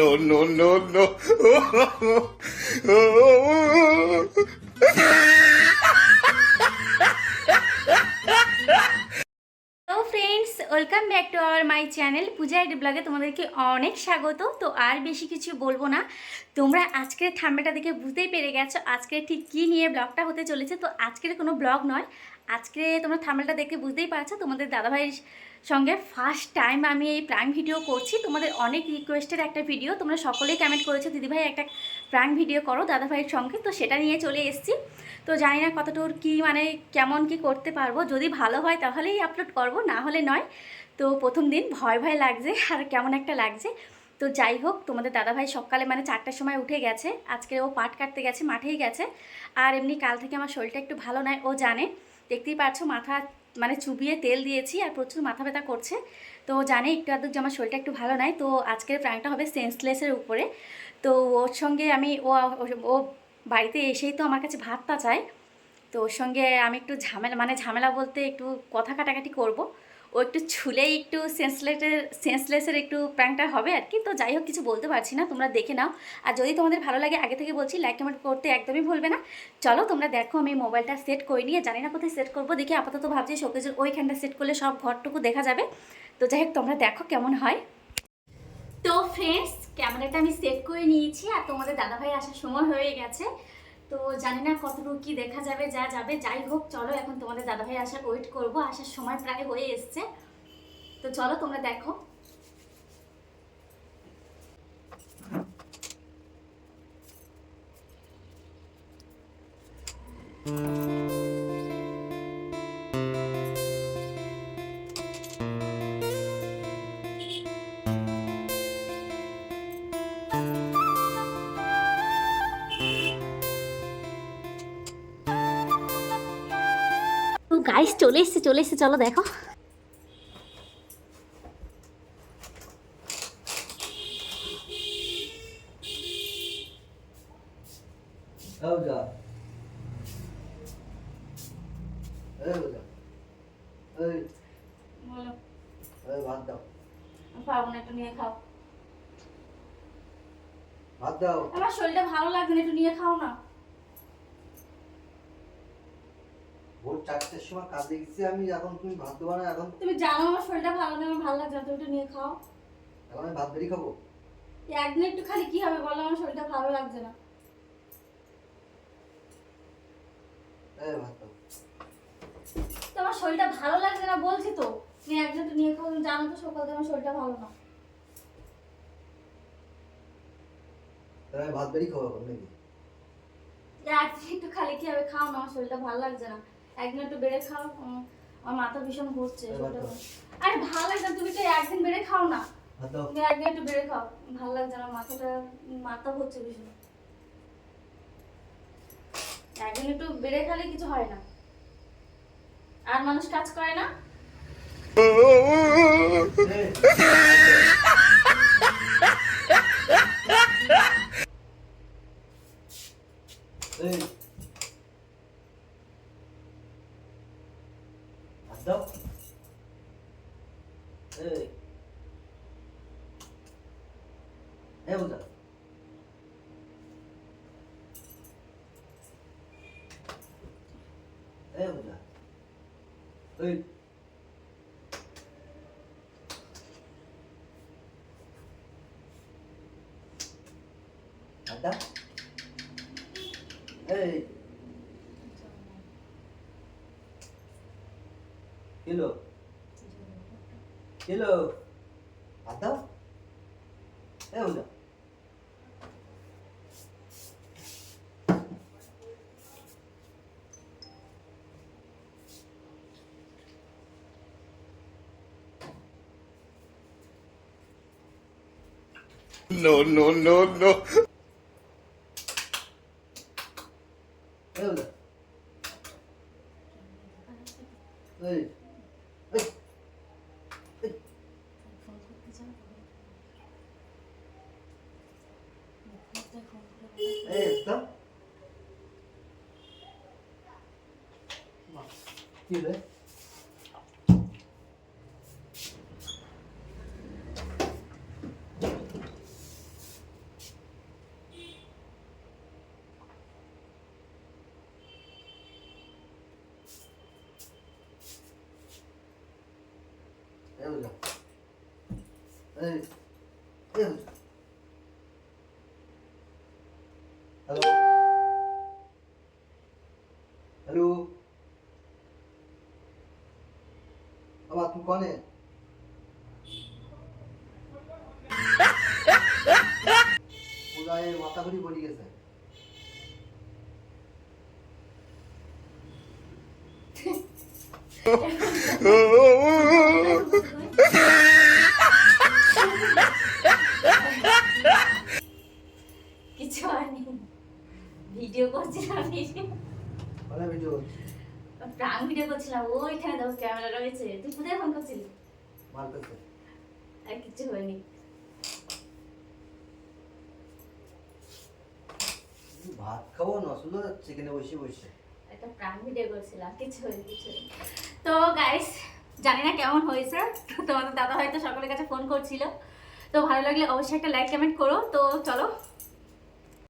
no, no, no, no. Friends welcome back to our my channel Puja ID ব্লগে তোমাদেরকে অনেক স্বাগত। তো আর বেশি কিছু বলব না। তোমরা আজকের থাম্বেটা দেখে বুঝতেই পেরে গেছো আজকে ঠিক কী নিয়ে ব্লগটা হতে চলেছে। তো আজকের কোনো ব্লগ নয়। আজকে তোমরা থাম্বেলটা দেখে বুঝতেই পারছ, তোমাদের দাদাভাইয়ের সঙ্গে ফার্স্ট টাইম আমি এই প্রাইম ভিডিও করছি। তোমাদের অনেক রিকোয়েস্টের একটা ভিডিও তোমরা সকলেই কমেন্ট করেছ, দিদিভাই একটা প্রাইম ভিডিও করো দাদাভাইয়ের সঙ্গে, তো সেটা নিয়ে চলে এসেছি। তো জানি না কতটুকু কী মানে কেমন কি করতে পারব, যদি ভালো হয় তাহলেই আপলোড করব, না হলে নয়। তো প্রথম দিন ভয় ভয় লাগছে, আর কেমন একটা লাগছে। তো যাই হোক, তোমাদের দাদাভাই সকালে মানে চারটার সময় উঠে গেছে, আজকে ও পাট কাটতে গেছে, মাঠেই গেছে। আর এমনি কাল থেকে আমার শরীরটা একটু ভালো নয়, ও জানে। দেখতেই পাচ্ছ, মাথা মানে চুবিয়ে তেল দিয়েছি আর প্রচুর মাথা ব্যথা করছে। তো জানি একটু আধটু যে আমার শরীরটা একটু ভালো নাই, তো আজকের প্রাণটা হবে সেন্সলেসের উপরে। তো ওর সঙ্গে আমি, ও ও বাড়িতে এসেই তো আমার কাছে ভাতটা চায়। তো ওর সঙ্গে আমি একটু ঝামেলা মানে ঝামেলা বলতে একটু কথা কাটাকাটি করব। ও একটু ছুলেই একটু সেন্সলেটের সেন্সলেসের একটু প্র্যাঙ্কটা হবে আর কি। তো যাই হোক, কিছু বলতে পারছি না, তোমরা দেখে নাও। আর যদি তোমাদের ভালো লাগে, আগে থেকে বলছি লাইক কমেন্ট করতে একদমই ভুলবে না। চলো, তোমরা দেখো, আমি মোবাইলটা সেট করে নিয়ে, জানি না কোথায় সেট করব। দেখি, আপাতত ভাবছি শোকেজের ওইখানটা সেট করলে সব ঘরটুকু দেখা যাবে। তো যাই হোক, তোমরা দেখো কেমন হয়। তো ফ্রেন্ডস ক্যামেরাটা আমি সেট করে নিয়েছি, আর তোমাদের দাদাভাই আসার সময় হয়ে গেছে। তো জানি না কতটুকু কি দেখা যাবে, যা যাবে। যাই হোক, চলো, এখন তোমাদের দাদাভাই আসার ওয়েট করব। আসার সময় প্রায় হয়ে এসছে। তো চলো, তোমরা দেখো। তো গাইস চলে এসছে চলে এসছে চলো দেখো। ভাত দাও। একটু নিয়ে খাও। ভাত দাও। আমার শরীরটা ভালো লাগছে না একটু নিয়ে খাও না। ভোর চারটের সময় কাজে গেছি আমি এখন তুমি ভাত দেবো না এখন তুমি জানো আমার শরীরটা ভালো নেই আমার ভালো লাগছে না তুমি একটু নিয়ে খাও। এখন আমি ভাত বেরিয়ে খাব? একদিন একটু খালি কি হবে বলো আমার শরীরটা ভালো লাগছে না। এই ভাত দাও তো আমার শরীরটা ভালো লাগছে না বলছি তো তুমি একদিন একটু নিয়ে খাও তুমি জানো তো সকাল থেকে আমার শরীরটা ভালো না। তাহলে ভাত বেরিয়ে খাব এখন নাকি? একদিন একটু খালি কি হবে খাও না আমার শরীরটা ভালো লাগছে না। একদিন একটু বেড়ে খাও আমার মাথা ভীষণ ঘুরছে আরে ভালো লাগছে তুমি তো একদিন বেড়ে খাও না। তুমি একদিন একটু বেড়ে খাও ভালো লাগছে না মাথাটা মাথা ঘুরছে ভীষণ। একদিন একটু বেড়ে খালে কিছু হয় না। আর মানুষ কাজ করে না। এই, এই ভাত দাও এই এই বুঝা এই বুঝা এই ভাত দাও এই কিলো কিলো No, no, no, no. কি এই এই এই এই দাও কি রে এই যা। এই, এই যা। হ্যালো হ্যালো বাবা তুমি কনে পূজায় মাথা ঘুরি পড়ে গেছে কিছু হয়নি ভিডিও করছিলাম ভিডিও মানে ভিডিও করছিলাম ওইখানে দেখো ক্যামেরা রয়েছে। তুই কোথায় ফোন করছিলি? আর কিছু হয়নি। ভাত খাব না সুন্দর চিকেনে বসে বসে। একটা প্রাণ ভিডিও করছিলাম কিছু হয়নি কিছু তো গাইস জানি না কেমন হয়েছে। তোমাদের দাদা হয়তো সকলের কাছে ফোন করছিল। তো ভালো লাগলে অবশ্যই একটা লাইক কমেন্ট করো। তো চলো